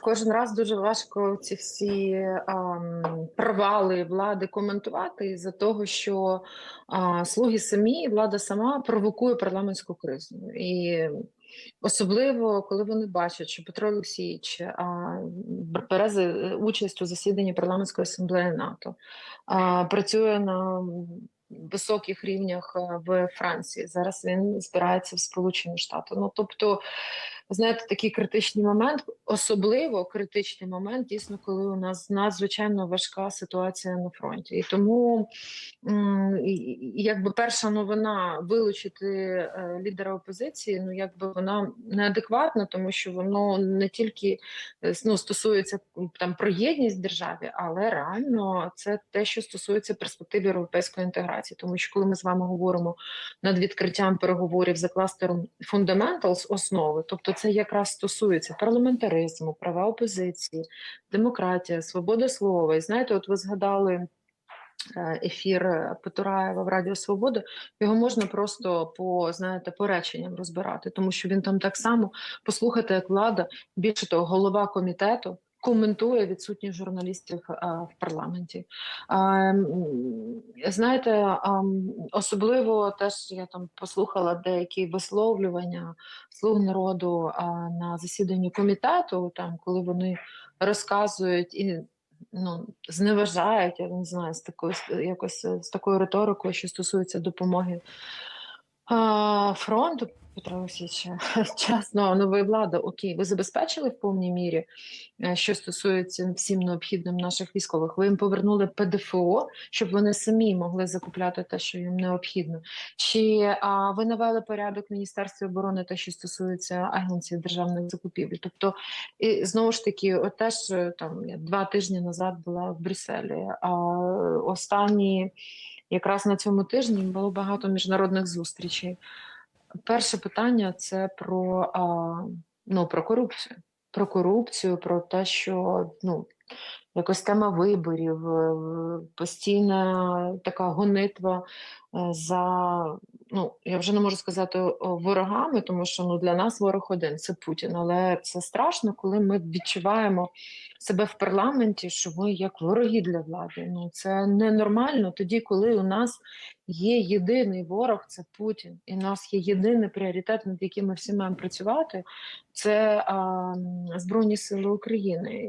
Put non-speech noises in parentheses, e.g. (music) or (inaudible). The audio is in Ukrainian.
Кожен раз дуже важко ці всі ам, провали влади коментувати із-за того, що а, слуги самі, влада сама провокує парламентську кризу. І особливо, коли вони бачать, що Петро Олексійович а, бере участь у засіданні парламентської асамблеї НАТО, а, працює на високих рівнях в Франції. Зараз він збирається в Сполучені Штати. Ну тобто. Знаєте, такий критичний момент, особливо критичний момент, дійсно, коли у нас надзвичайно важка ситуація на фронті. І тому якби перша новина вилучити е, лідера опозиції, ну якби вона неадекватна, тому що воно не тільки е, ну, стосується там про єдність державі, але реально це те, що стосується перспектив європейської інтеграції. Тому що коли ми з вами говоримо над відкриттям переговорів за кластером Fundamentals основи, тобто це якраз стосується парламентаризму, права опозиції, демократія, свобода слова. І знаєте, от ви згадали. е, Ефір Петураєва в Радіо Свобода його можна просто по знаєте по реченням розбирати, тому що він там так само послухайте, як влада більше того, голова комітету коментує відсутність журналістів е, в парламенті. Знаєте, особливо теж я там послухала деякі висловлювання слуг народу на засіданні комітету, там коли вони розказують і ну, зневажають, я не знаю, з такою якось з такою риторикою, що стосується допомоги а, фронту. Петра Олексійовича, (laughs) чесно, нової влади, окей, ви забезпечили в повній мірі, е, що стосується всім необхідним наших військових. Ви їм повернули ПДФО, щоб вони самі могли закупляти те, що їм необхідно. Чи а, ви навели порядок в Міністерстві оборони, те, що стосується агенції державних закупівель? Тобто, і знову ж таки, от теж е, там два тижні назад була в Брюсселі, а останні якраз на цьому тижні було багато міжнародних зустрічей. Перше питання це про, ну, про корупцію. Про корупцію, про те, що ну, якось тема виборів, е, постійна така гонитва е, за, ну, я вже не можу сказати ворогами, тому що ну, для нас ворог один це Путін. Але це страшно, коли ми відчуваємо себе в парламенті, що ми як вороги для влади. Ну це ненормально тоді, коли у нас є єдиний ворог, це Путін, і у нас є єдиний пріоритет, над яким ми всі маємо працювати, це а, Збройні Сили України.